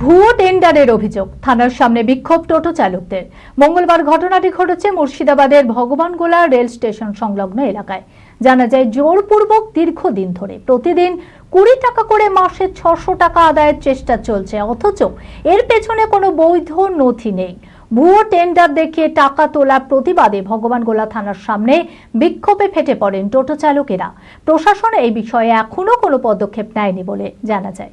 ভুয়ো টেন্ডারের অভিযোগ। থানার সামনে বিক্ষোভ টোটো চালকদের। মঙ্গলবার ঘটনাটি ঘটেছে মুর্শিদাবাদের ভগবানগোলা রেল স্টেশন সংলগ্ন এলাকায়। জানা যায়, জোরপূর্বক দীর্ঘদিন ধরে প্রতিদিন কুড়ি টাকা করে মাসে ছশো টাকা আদায়ের চেষ্টা চলছে, অথচ এর পেছনে কোনো বৈধ নথি নেই। ভুয়ো টেন্ডার দেখিয়ে টাকা তোলার প্রতিবাদে ভগবানগোলা থানার সামনে বিক্ষোভে ফেটে পড়েন টোটো চালকেরা। প্রশাসন এই বিষয়ে এখনও কোনো পদক্ষেপ নেয়নি বলে জানা যায়।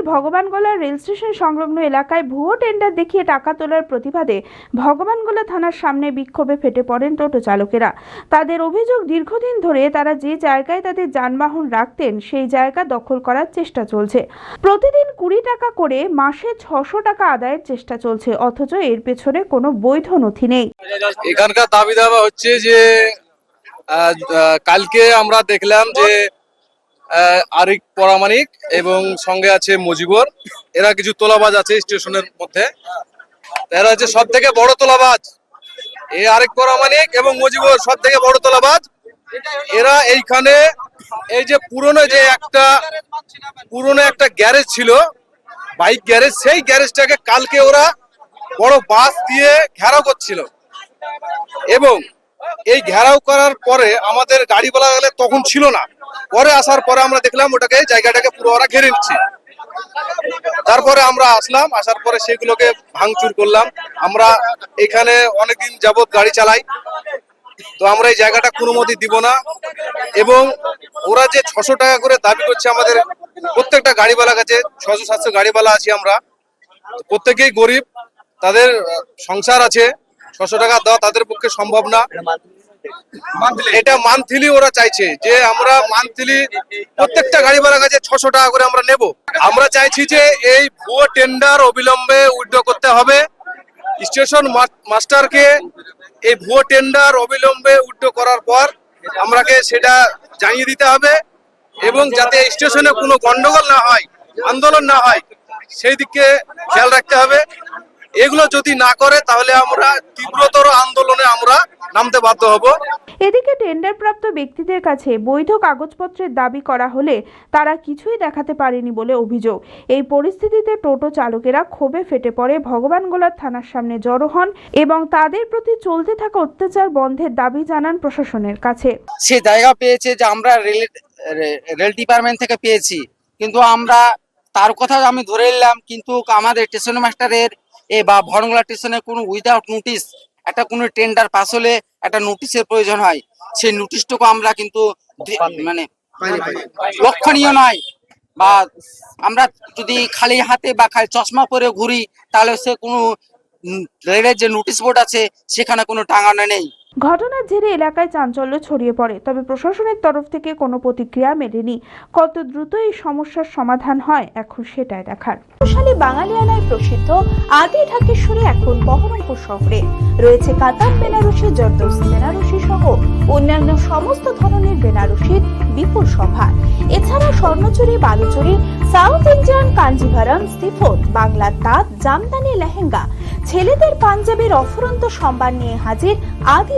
ভগবানগোলা রেল স্টেশন সংলগ্ন এলাকায় ভুয়ো টেন্ডার দেখিয়ে টাকা তোলার প্রতিবাদে ভগবানগোলা থানার সামনে বিক্ষোভে ফেটে পড়েন টোটো চালকেরা। তাদের অভিযোগ দীর্ঘদিন ধরে তারা যে জায়গায় তাদের যানবাহন রাখতেন, সেই জায়গা দখল করার চেষ্টা চলছে। প্রতিদিন কুড়ি টাকা করে মাসে ছশো টাকা আদায়ের চেষ্টা চলছে, অথচ এর পেছনে কোনো বৈধ নথি নেই। এখানকার দাবি দাবা হচ্ছে যে কালকে আমরা দেখলাম যে আরিক পরামানিক এবং সঙ্গে আছে মজিবর। এরা কিছু তোলাবাজ আছে স্টেশনের মধ্যে। এরা হচ্ছে সব থেকে বড় তোলাবাজ। এই আরেক পরামানিক এবং মজিবর সব থেকে বড় তোলাবাজ। এরা এইখানে এই যে পুরনো যে একটা পুরনো একটা গ্যারেজ ছিল, বাইক গ্যারেজ, সেই গ্যারেজটাকে কালকে ওরা বড় বাস দিয়ে ঘেরাও করছিল। এবং এই ঘেরাও করার পরে আমাদের গাড়ি বলা গেলে তখন ছিল না। পরে আসার পরে আমরা দেখলাম ওটাকে, জায়গাটাকে পুরো ওরা ঘিরে নিচ্ছে। তারপরে আমরা আসলাম, আসার পরে সেগুলোকে ভাঙচুর করলাম। আমরা এখানে অনেকদিন যাবৎ গাড়ি চালাই, তো আমরা এই জায়গাটা কোনো মতে দিব না। এবং ওরা যে ছশো টাকা করে দাবি করছে আমাদের, প্রত্যেকটা গাড়িওয়ালা কাছে, ছশো সাতশো গাড়িওয়ালা আছি আমরা। প্রত্যেকেই গরিব, তাদের সংসার আছে, ছশো টাকা দেওয়া তাদের পক্ষে সম্ভব না। এটা মান্থলি ওরা চাইছে যে আমরা মান্থলি প্রত্যেকটা গাড়িওয়ালার কাছে ছশো টাকা করে আমরা নেব। আমরা চাইছি যে এই ভুয়ো টেন্ডার অবিলম্বে উইথড্র করতে হবে। স্টেশন মাস্টারকে এই ভুয়ো টেন্ডার অবিলম্বে উইথড্র করার পর আমরাকে সেটা জানিয়ে দিতে হবে এবং যাতে স্টেশনে কোনো গন্ডগোল না হয়, আন্দোলন না হয়, সেই দিকে খেয়াল রাখতে হবে। এগুলো যদি না করে তাহলে আমরা তীব্রতর আন্দোলনে আমরা নামতে বাধ্য হব। এদিকে টেন্ডারপ্রাপ্ত ব্যক্তিদের কাছে বৈধ কাগজপত্রের দাবি করা হলে তারা কিছুই দেখাতে পারেনি বলে অভিযোগ। এই পরিস্থিতিতে টোটো চালকেরা ক্ষোভে ফেটে পড়ে ভগবানগোলার থানার সামনে জড়ো হন এবং তাদের প্রতি চলতে থাকা অত্যাচার বন্ধের দাবি জানান প্রশাসনের কাছে। সে জায়গা পেয়েছে যে আমরা রেল রেল ডিপার্টমেন্ট থেকে পেয়েছি। কিন্তু আমরা তার কথা আমি ধরে নিলাম কিন্তু আমাদের স্টেশন মাস্টারের এ বা ভরমলা স্টেশনে কোনো উইদাউট নোটিশ একটা কোনো টেন্ডার পাস হলে একটা নোটিশের প্রয়োজন হয়। সেই নোটিশটুকু আমরা কিন্তু মানে লক্ষণীয় নয় বা আমরা যদি খালি হাতে বা খালি চশমা পরে ঘুরি তাহলে সে কোনো রেলের যে নোটিশ বোর্ড আছে সেখানে কোনো টাঙানো নেই। ঘটনার জেরে এলাকায় চাঞ্চল্য ছড়িয়ে পড়ে, তবে প্রশাসনের তরফ থেকে কোনো প্রতিক্রিয়া মেলেনি। কত দ্রুত এই সমস্যার সমাধান হয়, এখন সেটাই দেখার। বৈশালী বাঙালিয়ানায় প্রসিদ্ধ আদি ঢাকেশ্বরী এখন বহরমপুর শহরে। রয়েছে কাতার, বেনারসি জর্দোসি বেনারসি সহ অন্যান্য সমস্ত ধরনের বেনারসির বিপুল সভা। এছাড়া Swarnachuri, Baluchari, south Indian Kanjivaram, chiffon বাংলার তাঁত, জামদানি, লেহেঙ্গা। ছেলেদের পাঞ্জাবের অফুরন্ত সম্মান নিয়ে হাজির আদি